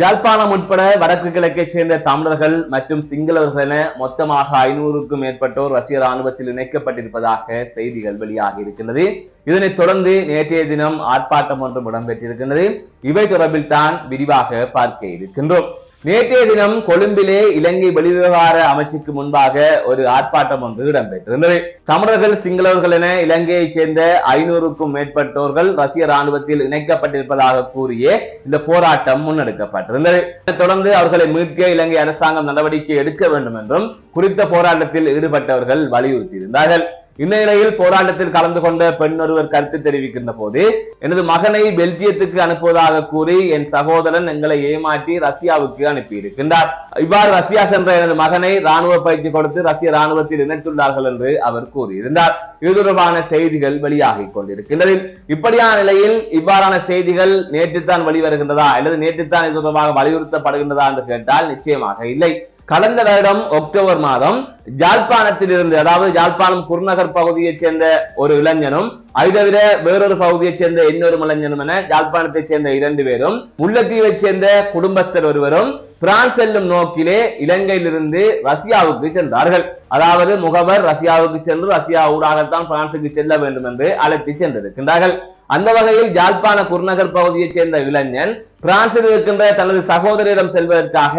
யாழ்ப்பாணம் உட்பட வடக்கு கிழக்கை சேர்ந்த தமிழர்கள் மற்றும் சிங்களவர்கள் என மொத்தமாக ஐநூறுக்கும் மேற்பட்டோர் ரஷ்ய ராணுவத்தில் இணைக்கப்பட்டிருப்பதாக செய்திகள் வெளியாகி இருக்கின்றது. இதனைத் தொடர்ந்து நேற்றைய தினம் ஆர்ப்பாட்டம் ஒன்றும் இடம்பெற்றிருக்கின்றது. இவை தொடர்பில் தான் விரிவாக பார்க்க இருக்கின்றோம். நேற்றைய தினம் கொழும்பிலே இலங்கை வெளிவிவகார அமைச்சுக்கு முன்பாக ஒரு ஆர்ப்பாட்டம் ஒன்று இடம்பெற்றிருந்தது. தமிழர்கள் சிங்களவர்கள் என இலங்கையைச் சேர்ந்த ஐநூறுக்கும் மேற்பட்டோர்கள் ரஷ்ய ராணுவத்தில் இணைக்கப்பட்டிருப்பதாக கூறிய இந்த போராட்டம் முன்னெடுக்கப்பட்டிருந்தது. இதனைத் தொடர்ந்து அவர்களை மீட்க இலங்கை அரசாங்கம் நடவடிக்கை எடுக்க வேண்டும் என்றும் குறித்த போராட்டத்தில் ஈடுபட்டவர்கள் வலியுறுத்தியிருந்தார்கள். இந்த நிலையில் போராட்டத்தில் கலந்து கொண்ட பெண் ஒருவர் கருத்து தெரிவிக்கின்ற போது எனது மகனை பெல்ஜியத்துக்கு அனுப்புவதாக கூறி என் சகோதரன் எங்களை ஏமாற்றி ரஷ்யாவுக்கு அனுப்பியிருக்கின்றார். இவ்வாறு ரஷ்யா சென்ற எனது மகனை ராணுவ பயிற்சி கொடுத்து ரஷ்ய ராணுவத்தில் இணைத்துள்ளார்கள் என்று அவர் கூறியிருந்தார். இது தொடர்பான செய்திகள் வெளியாகிக் கொண்டிருக்கின்றது. இப்படியான நிலையில் இவ்வாறான செய்திகள் நேற்றுத்தான் வெளிவருகின்றதா? அல்லது நேற்றுத்தான் இது தொடர்பாக வலியுறுத்தப்படுகின்றதா என்று கேட்டால் நிச்சயமாக இல்லை. கடந்த வருடம் அக்டோபர் மாதம் ஜாழ்ப்பாணத்தில் இருந்து அதாவது ஜாழ்ப்பாணம் குருநகர் பகுதியைச் சேர்ந்த ஒரு இளைஞனும் அதை தவிர வேறொரு பகுதியைச் சேர்ந்த இன்னொரு இளைஞனும் என ஜாழ்ப்பாணத்தைச் சேர்ந்த இரண்டு பேரும் முல்லத்தீவைச் சேர்ந்த குடும்பஸ்தர் ஒருவரும் பிரான்ஸ் செல்லும் நோக்கிலே இலங்கையிலிருந்து ரஷ்யாவுக்கு சென்றார்கள். அதாவது முகவர் ரஷ்யாவுக்கு சென்று ரஷ்யா ஊடாகத்தான் பிரான்சுக்கு செல்ல வேண்டும் என்று அழைத்து சென்றிருக்கின்றார்கள். அந்த வகையில் ஜாழ்ப்பாண குருநகர் பகுதியைச் சேர்ந்த இளைஞன் பிரான்சில் இருக்கின்ற தனது சகோதரியிடம் செல்வதற்காக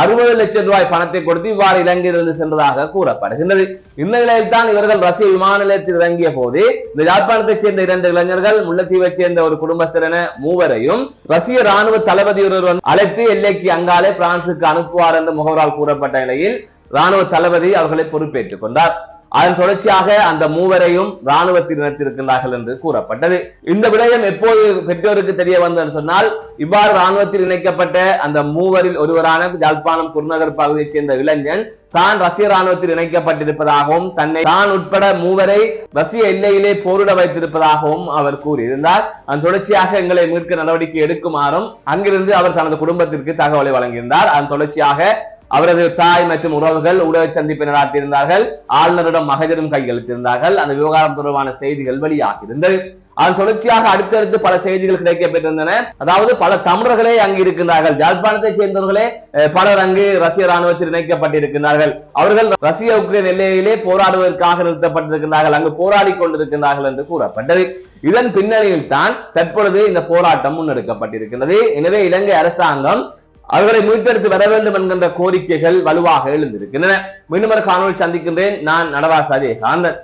அறுபது லட்சம் ரூபாய் பணத்தை கொடுத்து இவ்வாறு இலங்கையிலிருந்து சென்றதாக கூறப்படுகின்றது. இந்த நிலையில் தான் இவர்கள் ரஷ்ய விமான நிலையத்தில் இறங்கிய போது இந்த யாழ்ப்பாணத்தைச் சேர்ந்த இரண்டு இளைஞர்கள் முல்லைத்தீவைச் சேர்ந்த ஒரு குடும்பஸ்தர் என மூவரையும் ரஷ்ய ராணுவ தளபதி ஒருவர் அழைத்து எல்லைக்கு அங்காலே பிரான்சுக்கு அனுப்புவார் என்று முகவரால் கூறப்பட்ட நிலையில் ராணுவ தளபதி அவர்களை பொறுப்பேற்றுக் கொண்டார். அதன் தொடர்ச்சியாக அந்த மூவரையும் ராணுவத்தில் இணைத்திருக்கின்றார்கள் என்று கூறப்பட்டது. இந்த விடயம் எப்போது பெற்றோருக்கு தெரிய வந்தது சொன்னால் இவ்வாறு ராணுவத்தில் இணைக்கப்பட்ட அந்த மூவரில் ஒருவரான ஜாழ்ப்பாணம் குருநகர் பகுதியைச் சேர்ந்த இளைஞன் தான் ரஷ்ய ராணுவத்தில் இணைக்கப்பட்டிருப்பதாகவும் தன்னை தான் உட்பட மூவரை ரஷ்ய எல்லையிலே போரிட வைத்திருப்பதாகவும் அவர் கூறியிருந்தார். அதன் தொடர்ச்சியாக எங்களை மீட்க நடவடிக்கை எடுக்குமாறும் அங்கிருந்து அவர் தனது குடும்பத்திற்கு தகவலை வழங்கியிருந்தார். அதன் தொடர்ச்சியாக அவரது தாய் மற்றும் உறவுகள் ஊடக சந்திப்பை நடத்தியிருந்தார்கள். ஆளுநரிடம் மகஜரும் கையெழுத்திருந்தார்கள் அந்த விவகாரம் தொடர்பான செய்திகள் வெளியாகியிருந்தது. அதன் தொடர்ச்சியாக அடுத்தடுத்து பல செய்திகள் கிடைக்கப்பட்டிருந்தன அதாவது பல தமிழர்களே அங்கு இருக்கின்றார்கள். ஜாழ்ப்பாணத்தைச் சேர்ந்தவர்களே பலர் அங்கு ரஷ்ய ராணுவத்தில் இணைக்கப்பட்டிருக்கிறார்கள் அவர்கள் ரஷ்ய உக்ரைன் எல்லையிலே போராடுவதற்காக நிறுத்தப்பட்டிருக்கிறார்கள் அங்கு போராடி கொண்டிருக்கிறார்கள் என்று கூறப்பட்டது. இதன் பின்னணியில் தான் தற்பொழுது இந்த போராட்டம் முன்னெடுக்கப்பட்டிருக்கிறது எனவே இலங்கை அரசாங்கம் அவர்களை மீட்டெடுத்து வர வேண்டும் என்கின்ற கோரிக்கைகள் வலுவாக எழுந்திருக்கின்றன. மீண்டும் ஒரு காணொலி சந்திக்கின்றேன். நான் நடராஜ் அஜயகாந்தன்